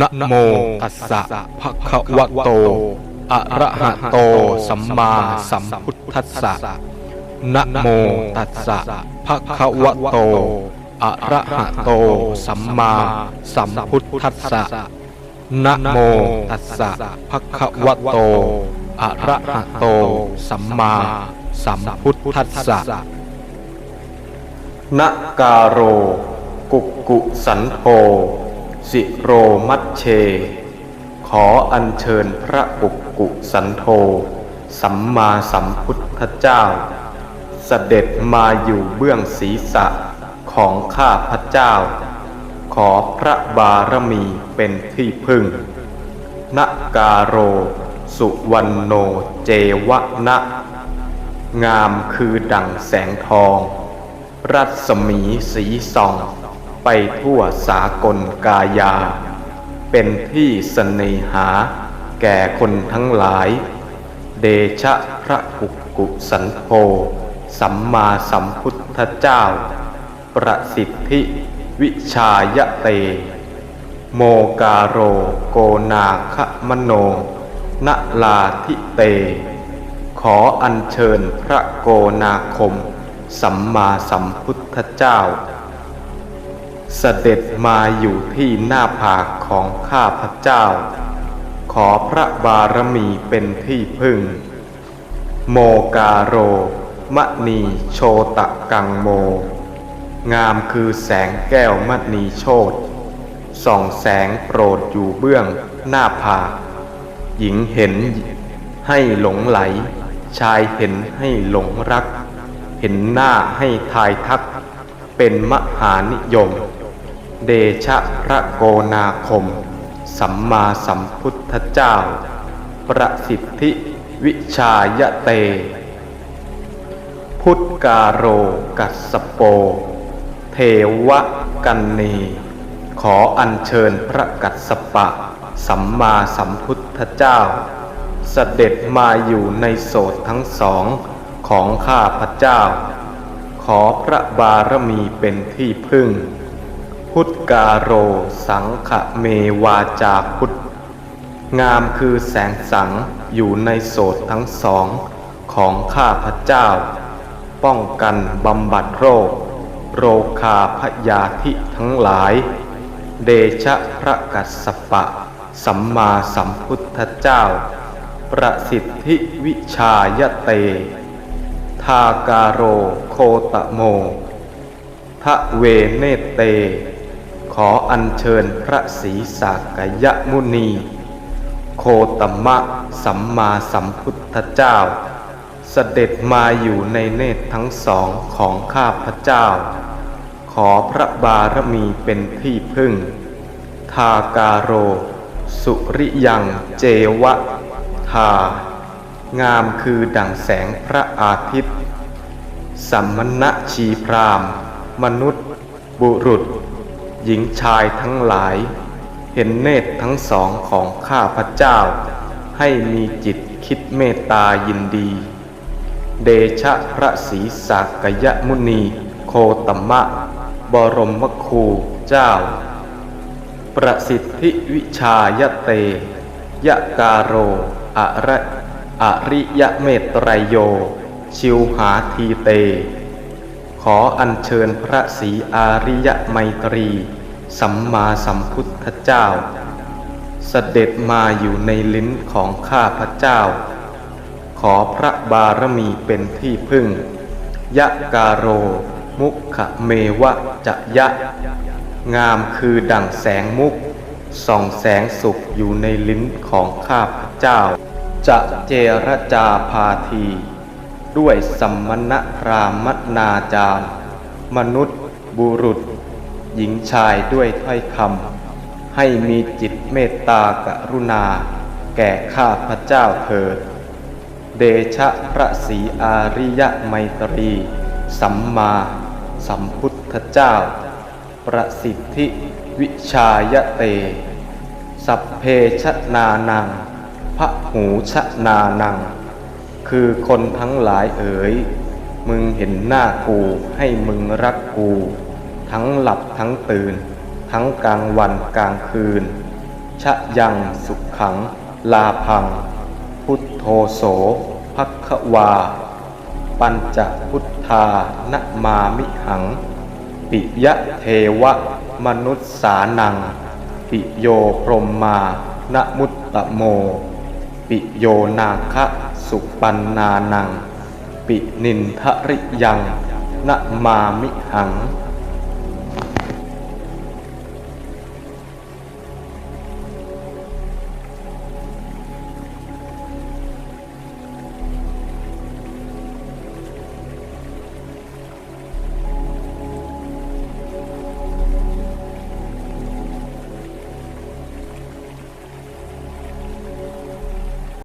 นะโมตัสสะภะคะวะโต อะระหะโต สัมมาสัมพุทธัสสะนะโมตัสสะภะคะวะโต อะระหะโต สัมมาสัมพุทธัสสะนะโมตัสสะภะคะวะโต อะระหะโต สัมมาสัมพุทธัสสะนกาโร กุกกุสันโธ สิโรมัชเช ขออัญเชิญพระกุกกุสันโธสัมมาสัมพุทธเจ้า เสด็จมาอยู่เบื้องศีรษะของข้าพระเจ้า ขอพระบารมีเป็นที่พึ่งนกาโร สุวรรณโนเจวะนะ งามคือดั่งแสงทอง รัศมีสีส่อง ไปทั่วสากลกายา เป็นที่สนหาแก่คนทั้งหลาย เดชะพระกุกกุสันโธสัมมาสัมพุทธเจ้า ประสิทธิวิชายเต โมกาโรโกนาคมโนนลาทิเต ขออัญเชิญพระโกนาคม สัมมาสัมพุทธเจ้า สด็จมาอยู่ที่หน้าผากของข้าพเจ้า ขอพระบารมีเป็นที่พึ่ง โมกาโร มณีโชตะกังโม งามคือแสงแก้วมณีโชตส่องแสงโปรดอยู่เบื้องหน้าผาก หญิงเห็นให้หลงไหล ชายเห็นให้หลงรัก เห็นหน้าให้ทายทัก เป็นมหานิยม เดชะพระโกนาคม สัมมาสัมพุทธเจ้า ประสิทธิวิชายะเต พุทธกาโรกัสโป เทวะกันเนขออัญเชิญพระกัสสปะ สัมมาสัมพุทธเจ้า เสด็จมาอยู่ในโสดทั้งสองของข้าพระเจ้า ขอพระบารมีเป็นที่พึ่ง พุทธกาโร สังขเมวาจาพุทธ งามคือแสงสังอยู่ในโสดทั้งสองของข้าพระเจ้า ป้องกันบำบัดโรค โรคาพยาธิทั้งหลาย เดชะพระกัสสปะ สัมมาสัมพุทธเจ้า ประสิทธิวิชายเต ทากาโรโคตะโมทะเวเนเต ขออัญเชิญพระศรีสากยมุนี โคตมะสัมมาสัมพุทธเจ้า เสด็จมาอยู่ในเนตรทั้งสองของข้าพระเจ้า ขอพระบารมีเป็นที่พึ่ง ทาการโร สุริยังเจวะ ทา งามคือดั่งแสงพระอาทิตย์ สัมมณชีพราม มนุษย์ บุรุษ หญิงชายทั้งหลาย เห็นเนตรทั้งสองของข้าพระเจ้า ให้มีจิตคิดเมตตายินดี เดชะพระศรีสากยมุนี โคตมะ บรมครูเจ้า ประสิทธิวิชายะเต ยะกาโรอะระอริยะเมตไตรโย ชิวหาทีเต ขออัญเชิญพระศรีอาริยไมตรี สัมมาสัมพุทธเจ้า เสด็จมาอยู่ในลิ้นของข้าพระเจ้า ขอพระบารมีเป็นที่พึ่ง ยะกาโร มุขเมวะจะยะ งามคือดั่งแสงมุก ส่องแสงสุขอยู่ในลิ้นของข้าพระเจ้า จะเจรจาพาที ด้วยสัมมณพรามนาจารย์ มนุษย์ บุรุษ หญิงชายด้วยถ้อยคำให้มีจิตเมตตากรุณา แก่ข้าพระเจ้าเถิด เดชะพระศรีอาริยไมตรี สัมมาสัมพุทธเจ้า ประสิทธิวิชายเต สัพเพชนานังพระหูชนานัง คือคนทั้งหลายเอ๋ย มึงเห็นหน้ากูให้มึงรักกู ทั้งหลับทั้งตื่น ทั้งกลางวันกลางคืน ชะยังสุขขัง ลาพัง พุทโธโสภักควา ปัญจพุทธานะมามิหัง ปิยะเทวะมนุษสานัง ปิโยพรมมานะมุตตะโม ปิโยนาคะ สุปันนานัง ปินินทริยังนะมามิหัง